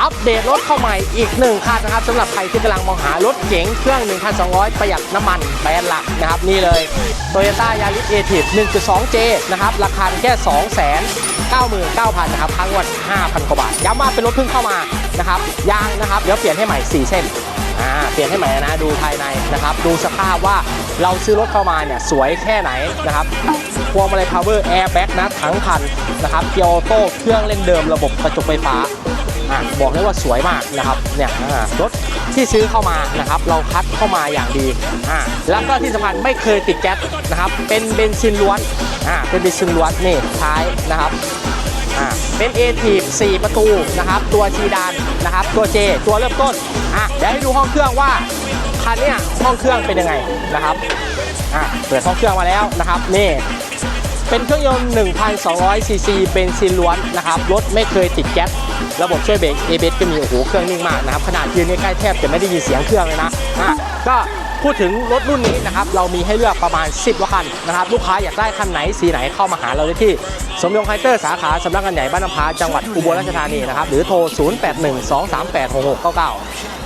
อัปเดตรถเข้าใหม่อีกหนึ่งคันนะครับสำหรับใครที่กำลังมองหารถเก๋งเครื่อง 1,200 ประหยัดน้ำมันแบรนด์หลักนะครับ นี่เลย Toyota Yaris a t i v 1.2J นะครับ ราคาแค่ 299,000 นะครับค่างวด5,000 กว่าบาท ย้ำว่าเป็นรถเพิ่งเข้ามานะครับยางนะครับ เดี๋ยวเปลี่ยนให้ใหม่ 4 เส้นอ่าเปลี่ยนให้ใหม่นะดูภายในนะครับ ดูสภาพว่าเราซื้อรถเข้ามาเนี่ยสวยแค่ไหนนะครับพวงมาลัย power airbag นะทั้งคันนะครับเกียร์ออโต้เครื่องเล่นเดิมระบบกระจกไฟฟ้า อะบอกเลยว่าสวยมากนะครับเนี่ยอ่ารถที่ซื้อเข้ามานะครับ เราคัดเข้ามาอย่างดีอ่าแล้วก็ที่สำคัญไม่เคยติดแก๊สนะครับ เป็นเบนซินล้วนอ่าเป็นเบนซินล้วนนี่ท้ายนะครับอ่าเป็น a t 4ประตูนะครับ ตัวชีดานนะครับ ตัว J ตัวเริ่มต้นอะเดี๋ยวให้ดูห้องเครื่องว่าคันเนี้ยห้องเครื่องเป็นยังไงนะครับอะเปิดห้องเครื่องมาแล้วนะครับนี่เป็นเครื่องยนต์ 1,200 ซีซีเบนซินล้วนนะครับ รถไม่เคยติดแก๊ส ระบบช่วยเบรก ABS ก็มีโอ้โหเครื่องนิ่งมากนะครับขนาดยืนใกล้แทบจะไม่ได้ยินเสียงเครื่องเลยนะอะก็พูดถึงรถรุ่นนี้นะครับเรามีให้เลือกประมาณ 10กว่าคันนะครับลูกค้าอยากได้คันไหนสีไหนเข้ามาหาเราได้ที่ สมยงไฮเตอร์สาขาสำนักงานใหญ่บ้านน้ำพาจังหวัดอุบลราชธานีนะครับหรือโทร 0812386699